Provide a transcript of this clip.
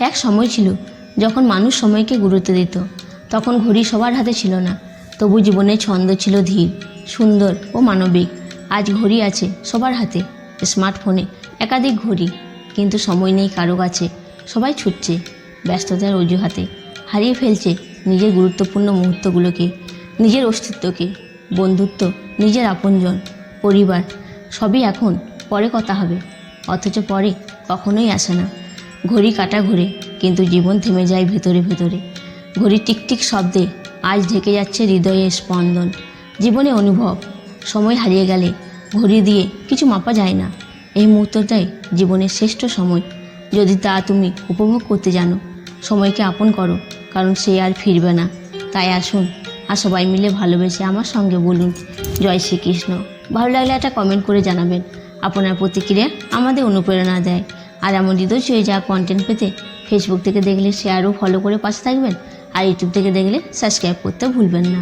এক সময় ছিল যখন মানুষ সময়কে গুরুত্ব দিত, তখন ঘড়ি সবার হাতে ছিল না। তবু জীবনের ছন্দ ছিল ধীর, সুন্দর ও মানবিক। আজ ঘড়ি আছে সবার হাতে, স্মার্টফোনে একাধিক ঘড়ি, কিন্তু সময় নেই কারও কাছে। সবাই ছুটছে ব্যস্ততার অজুহাতে, হারিয়ে ফেলছে নিজের গুরুত্বপূর্ণ মুহূর্তগুলোকে, নিজের অস্তিত্বকে, বন্ধুত্ব, নিজের আপনজন, পরিবার। সবই এখন পরে কথা হবে, অথচ পরে কখনোই আসে না। ঘড়ি কাটা ঘুরে, কিন্তু জীবন থেমে যায় ভেতরে ভেতরে। ঘড়ি টিকটিক শব্দে আজ ঢেকে যাচ্ছে হৃদয়ের স্পন্দন। জীবনে অনুভব, সময় হারিয়ে গেলে ঘড়ি দিয়ে কিছু মাপা যায় না। এই মুহূর্তটাই জীবনের শ্রেষ্ঠ সময়। যদি তা তুমি উপভোগ করতে জানো, সময়কে আপন করো, কারণ সে আর ফিরবে না। তাই আসুন, আর সবাই মিলে ভালোবেসে আমার সঙ্গে বলুন, জয় শ্রীকৃষ্ণ। ভালো লাগলে একটা কমেন্ট করে জানাবেন। আপনার প্রতিক্রিয়া আমাদের অনুপ্রেরণা দেয়। আর এমন ছুঁয়ে যা কন্টেন্ট পেতে ফেসবুক থেকে দেখলে শেয়ার ও ফলো করে পাশে থাকবেন। আর ইউটিউব থেকে দেখলে সাবস্ক্রাইব করতে ভুলবেন না।